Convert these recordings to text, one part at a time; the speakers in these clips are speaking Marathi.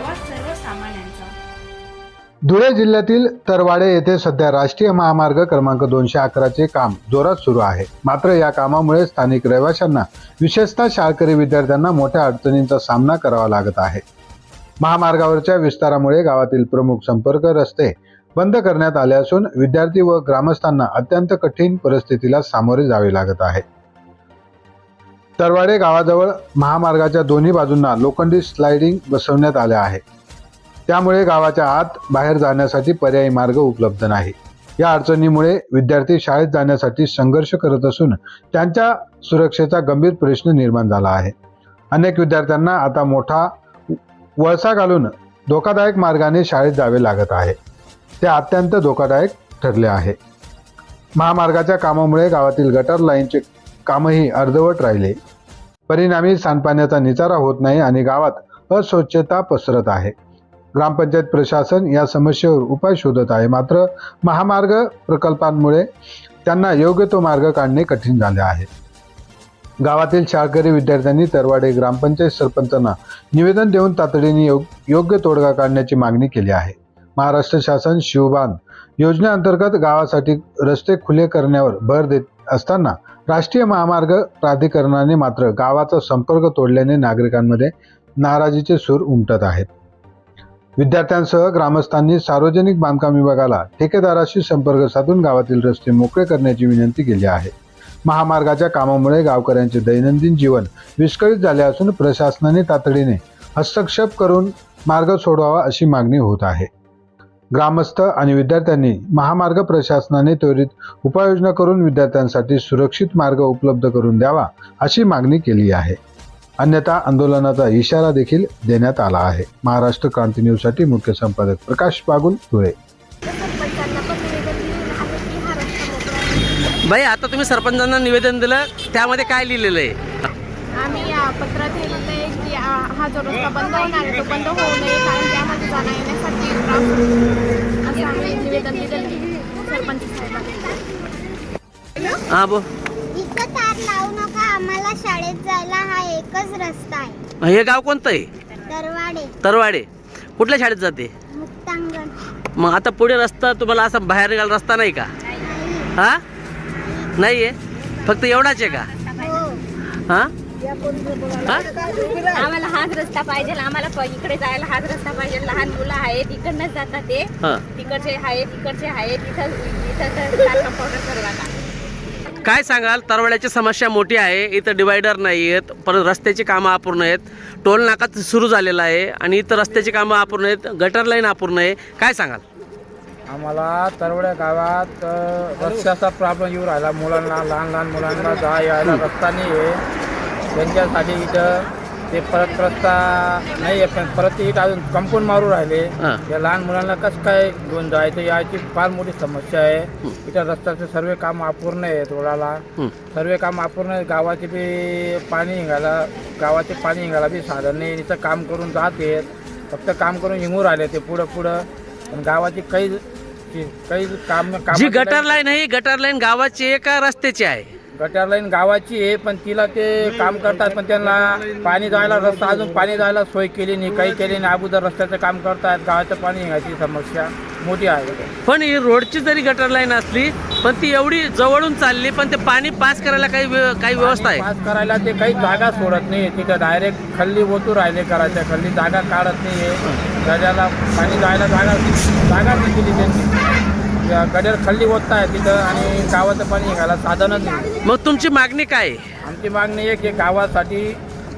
आवाज सर्वसामान्यांचा. धुळे जिल्ह्यातील तरवाडे येथे सध्या राष्ट्रीय महामार्ग क्रमांक दोनशे अकराचे काम जोरात सुरू आहे. मात्र या कामामुळे स्थानिक रहिवाशांना विशेषतः शाळकरी विद्यार्थ्यांना मोठ्या अडचणींचा सामना करावा लागत आहे. महामार्गावरच्या विस्तारामुळे गावातील प्रमुख संपर्क रस्ते बंद करण्यात आले असून विद्यार्थी व ग्रामस्थांना अत्यंत कठीण परिस्थितीला सामोरे जावे लागत आहे. तरवाडे गावाजवळ महामार्गाच्या दोन्ही बाजूंना लोखंडी स्लायडिंग बसवण्यात आल्या आहे. त्यामुळे गावाच्या आत बाहेर जाण्यासाठी पर्यायी मार्ग उपलब्ध नाही. या अडचणीमुळे विद्यार्थी शाळेत जाण्यासाठी संघर्ष करत असून त्यांच्या सुरक्षेचा गंभीर प्रश्न निर्माण झाला आहे. अनेक विद्यार्थ्यांना आता मोठा वळसा घालून धोकादायक मार्गाने शाळेत जावे लागत आहे. ते अत्यंत धोकादायक ठरले आहे. महामार्गाच्या कामामुळे गावातील गटर लाईनचे कामही अर्धवट राहिले. परिणामी सांडपाण्याचा निचारा होत नाही आणि गावात अस्वच्छता पसरत आहे. ग्रामपंचायत प्रशासन या समस्येवर उपाय शोधत आहे. मात्र महामार्ग प्रकल्पांमुळे त्यांना योग्य तो मार्ग काढणे कठीण झाले आहे. गावातील शाळकरी विद्यार्थ्यांनी तरवाडे ग्रामपंचायत सरपंचांना निवेदन देऊन तातडीने योग- योग्य तोडगा काढण्याची मागणी केली आहे. महाराष्ट्र शासन शिवबान योजनेअंतर्गत गावासाठी रस्ते खुले करण्यावर भर देत असताना राष्ट्रीय महामार्ग प्राधिकरणाने मात्र गावाचा संपर्क तोडल्याने नागरिकांमध्ये नाराजीचे सूर उमटत आहेत. विद्यार्थ्यांसह ग्रामस्थांनी सार्वजनिक बांधकाम विभागाला ठेकेदाराशी संपर्क साधून गावातील रस्ते मोकळे करण्याची विनंती केली आहे. महामार्गाच्या कामामुळे गावकऱ्यांचे दैनंदिन जीवन विस्कळीत झाले असून प्रशासनाने तातडीने हस्तक्षेप करून मार्ग सोडवावा अशी मागणी होत आहे. ग्रामस्थ आणि विद्यार्थ्यांनी महामार्ग प्रशासनाने त्वरित उपाययोजना करून विद्यार्थ्यांसाठी सुरक्षित मार्ग उपलब्ध करून द्यावा अशी मागणी केली आहे. अन्यथा आंदोलनाचा इशारा देखील देण्यात आला आहे. महाराष्ट्र क्रांती न्यूजसाठी मुख्य संपादक प्रकाश बागुल धुळे. भाई आता तुम्ही सरपंचांना निवेदन दिलं त्यामध्ये काय लिहिलेलं आहे? पत्रात हे म्हणतोय की आ- हा जो रस्ता बंद होणार आहे तो बंद होऊ नये कारण त्यामध्ये जाण्या येण्यासाठी त्रास होतो. असं आम्ही निवेदन दिलेलं आहे. सरपंच साहेबांना. हा बो इथं तार लावू नका आम्हाला शाळेत जायला हा एकच रस्ता आहे. हे गाव कोणतं आहे? दरवाडे. तरवाडे. कुठल्या शाळेत जाते? मुक्तांगण. मग आता पुढे रस्ता तुम्हाला असा बाहेर निघाला रस्ता नाही का? हा? नाही आहे फक्त एवढाच आहे का? हा. हा? आम्हाला हाच रस्ता पाहिजे आम्हाला प- इकडे जायला हाच रस्ता पाहिजे. लहान मुलं आहेत इकडनंच जातात ते. हा. तिकडचे आहेत इकडचे आहेत. इथं इथं तर कार कंपाऊंडर सर्व आता काय सांगाल? तरवाड्याची समस्या मोठी आहे. इथं डिवायडर नाही आहेत. परत रस्त्याची कामं अपूर्ण आहेत. टोल नाका सुरू झालेला आहे आणि इथं रस्त्याची कामं अपूर्ण आहेत. गटर लाईन अपूर्ण आहे. काय सांगाल? आम्हाला तरवड्या गावात रस्त्याचा प्रॉब्लेम येऊ राहिला. मुलांना लहान लहान मुलांना जा यायला रस्ता नाही आहे त्यांच्यासाठी इथं ते परत रस्ता नाही आहे पण परत ते इथं अजून कंपाऊंड मारू राहिले. हां. या लहान मुलांना कसं काय घेऊन जायचं याची फार मोठी समस्या आहे. इथं रस्त्याचे सर्व काम अपूर्ण आहे रोडाला. हं. सर्व काम अपूर्ण आहे गावाचे बी पाणी हिंगायला गावाचे पाणी हिंगायला बी साधन नाही. इथं काम करून जात आहेत. फक्त काम करून हिंगू राहिले ते पुढं पुढं. पण गावाची काही काही काम जी कामाची गटर लाईन आहे ही गटर लाईन गावाची आहे का रस्त्याची आहे. गटर लाईन गावाची आहे पण तिला ते काम करतात पण त्यांना पाणी जायला रस्ता अजून पाणी जायला सोय केली नाही काही केली नाही. अगोदर रस्त्याचं काम करतात गावाचं पाणी हिंगायची समस्या मोठी आहे. पण ही रोडची जरी गटर लाईन असली पण ती एवढी जवळून चालली पण ते पाणी पास करायला काही व्य- काही व्यवस्था आहे? पास करायला ते काही जागा सोडत नाही. तिथं डायरेक्ट खल्ली ओतू राहिले करायच्या खल्ली जागा काढत नाही आहे गड्याला पाणी जायला जागा जागा नाही दिली त्यांनी. गड्याला खल्ली ओतत आहे तिथं आणि गावाचं पाणी हिंगायला साधनच नाही मग तुमची मागणी काय आहे? आमची मागणी आहे की गावासाठी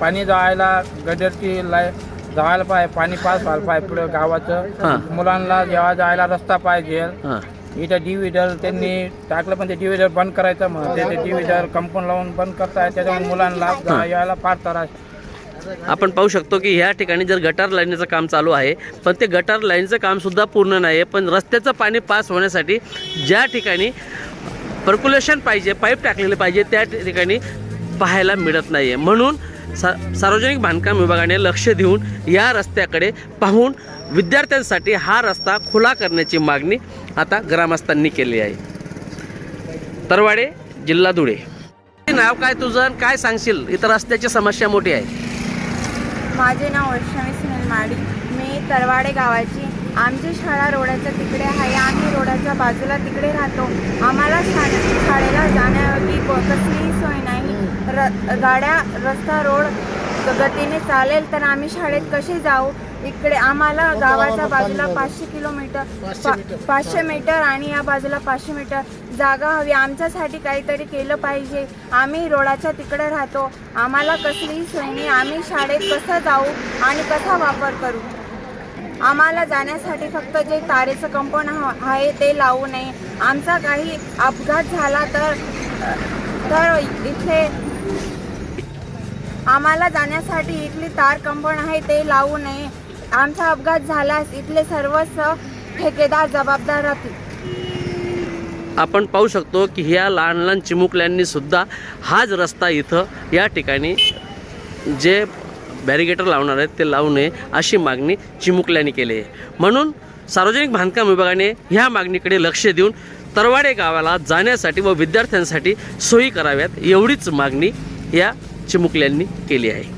पाणी जायला गडरची लाय जायला पाहिजे पाणी पास व्हायला पाहिजे पुढे हां. गावाचं मुलांना जेव्हा जायला रस्ता पाहिजे हां. इथं डिव्हिडर त्यांनी टाकलं पण ते डिव्हिडर बंद करायचं म्हणते ते डिव्हिडर कंपाऊंड लावून बंद करताय त्याच्यामुळे मुलांना जा- यायला फार त्रास आपण पाहू शकतो की ह्या ठिकाणी जर गटार लाईनचं काम चालू आहे पण ते गटार लाईनचं काम सुद्धा पूर्ण नाही आहे पण रस्त्याचं पाणी पास होण्यासाठी ज्या ठिकाणी पर्क्युलेशन पाहिजे पाईप टाकलेले पाहिजे त्या ठिकाणी पाहायला मिळत नाही आहे म्हणून सा सार्वजनिक बांधकाम विभागाने लक्ष देऊन या रस्त्याकडे पाहून विद्यार्थ्यांसाठी हा रस्ता खुला करण्याची मागणी आता ग्रामस्थांनी केली आहे. तरवाडे जिल्हा धुळे. नाव काय तुझं काय सांगशील? इथं रस्त्याची समस्या मोठी आहे. माझे नाव वैष्णवी सुनील माडी. मी तरवाडे गावाची. आमची शाळा रोडाच्या तिकडे आहे. आम्ही रोडाच्या बाजूला तिकडे राहतो. आम्हाला शाळे शाळेला जाण्याची कसलीही सोय नाही. र गाड्या रस्ता रोड गतीने चालेल तर आम्ही शाळेत कसे जाऊ? इकडे आम्हाला गावाच्या बाजूला पाचशे किलोमीटर पाचशे मीटर. आणि या बाजूला पाचशे मीटर जागा हवी. आमच्यासाठी काहीतरी केलं पाहिजे. आम्ही रोडाच्या तिकडे राहतो. आम्हाला कसलीही सोय नाही आम्ही शाळेत कसं जाऊ आणि कसा वापर करू? आम्हाला जाण्यासाठी फक्त जे तारेचं कंपाऊंड आहे ते लावू नये. आमचा काही अपघात झाला तर तर इथे आम्हाला जाण्यासाठी इथली तार कंपाऊंड आहे ते लावू नये. आमचा अपघात झाल्यास इथले सर्वच ठेकेदार जबाबदार राहतील. आपण पाहू शकतो की ह्या लहान लहान चिमुकल्यांनी सुद्धा हाच रस्ता इथं या ठिकाणी जे बॅरिगेटर लावणार आहेत ते लावू नये अशी मागणी चिमुकल्यांनी केली आहे. म्हणून सार्वजनिक बांधकाम विभागाने ह्या मागणीकडे लक्ष देऊन तरवाडे गावाला जाण्यासाठी व विद्यार्थ्यांसाठी सोयी कराव्यात एवढीच मागणी या चिमुकल्यांनी केली आहे.